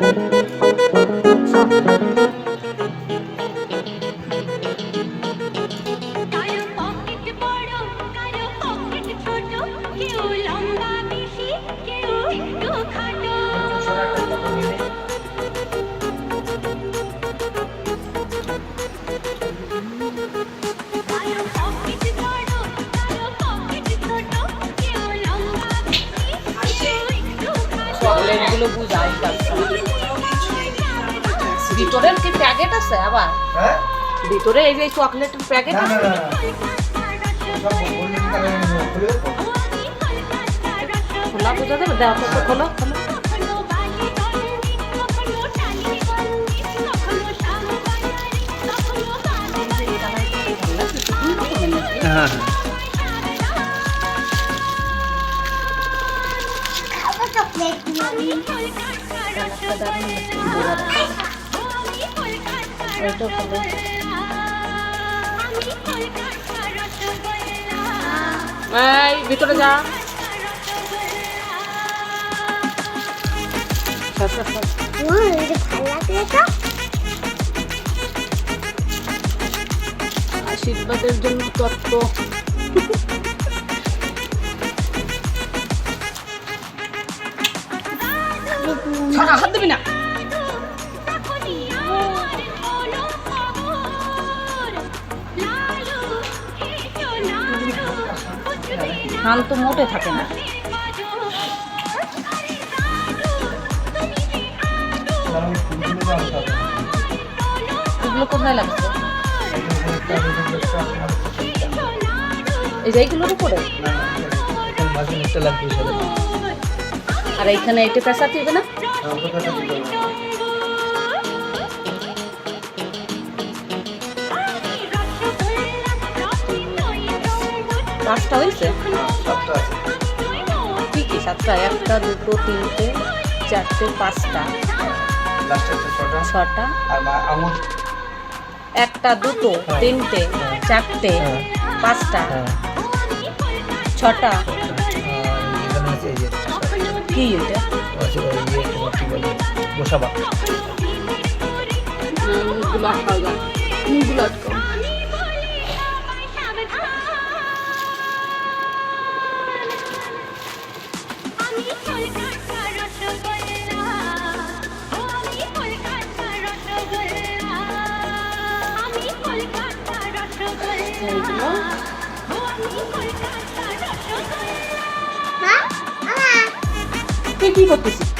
Pocket বড় কারও pocket ভিতরের কি প্যাকেট আছে আবার? হ্যাঁ? ভিতরে এই যে চকলেটের প্যাকেট আছে? খুলে বুঝা দেবে দেখো তো খোলো খোলো। গন্ডি কখনো ওইটা এই ভিতরে যা। আশীর্বাদের জন্য তত্ত্ব। হাত দিবি না? ধান তো মোটে থাকে না। এগুলো কোথায় লাগছে? এটা এটা এই এইগুলোর উপরে? এটা আর এইখানে এইটা পেঁচা দিবে না? পাঁচটা হয়েছে? সাতটা আছে। কি কি? সাতটা একটা দুটো তিনটে চারটে পাঁচটা। ছটা। ছটা। আর মা- একটা দুটো তিনটে চারটে হ্যাঁ। পাঁচটা। হ্যাঁ। ছটা। কি এটা? গোসাবা। মুখগুলো আটকাও যা তুই কি করতেছিস?